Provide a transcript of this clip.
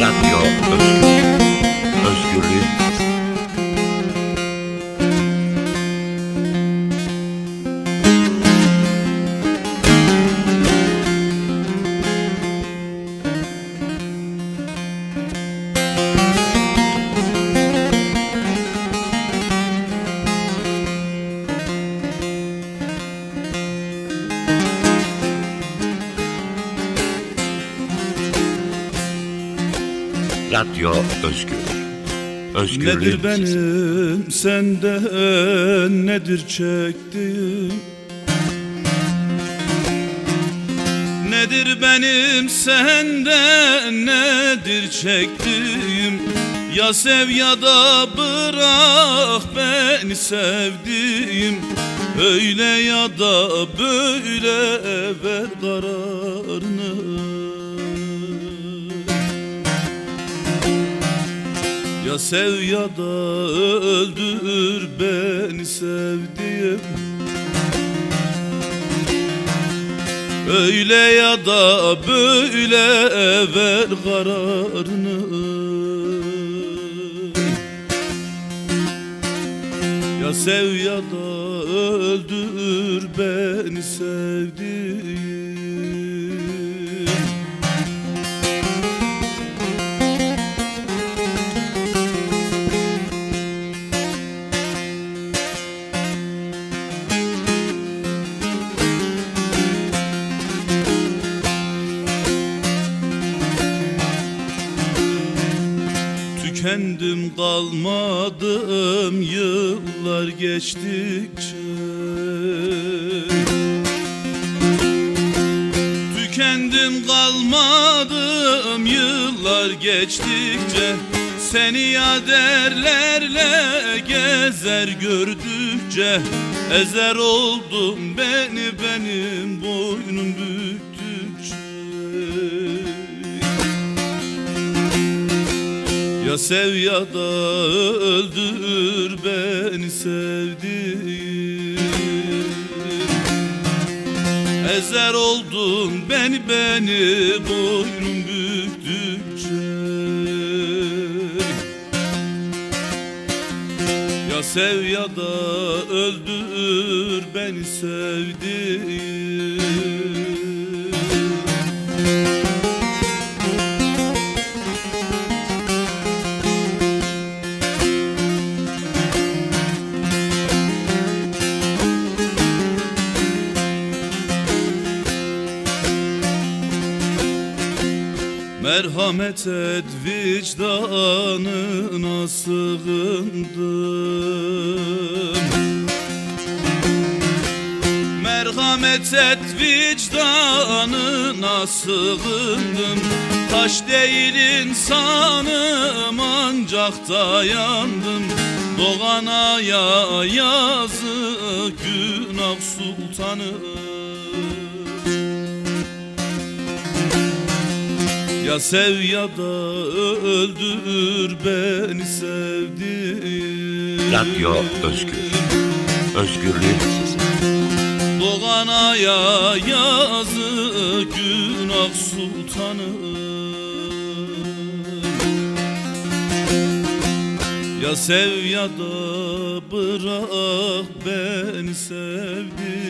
Radyo Özgür. Radyo Özgür. Özgürlüğün Nedir benim senden nedir çektiğim? Nedir benim senden nedir çektiğim? Ya sev ya da bırak beni sevdiğim. Öyle ya da böyle ver kararını Ya sev ya da öldür beni sevdiğim Öyle ya da böyle ver kararını. Ya sev ya da öldür beni sevdiğim Tükendim kalmadım yıllar geçtikçe. Tükendim kalmadım yıllar geçtikçe. Seni ya derlerle gezer gördükçe. Ezer oldum beni benim Ya sev ya da öldür beni sevdiğim. Ezer oldun beni beni boynum büktükçe. Ya sev ya da öldür beni sevdiğim Merhamet et vicdanına sığındım Merhamet et vicdanına sığındım Taş değil insanım ancak dayandım. Doğana ya yazık günah sultanım Ya sev ya da öldür beni sevdiğim Radyo Özgür. Özgürlüğün sesi. Doğana ya yazık günah sultanım Ya sev ya da bırak beni sevdiğim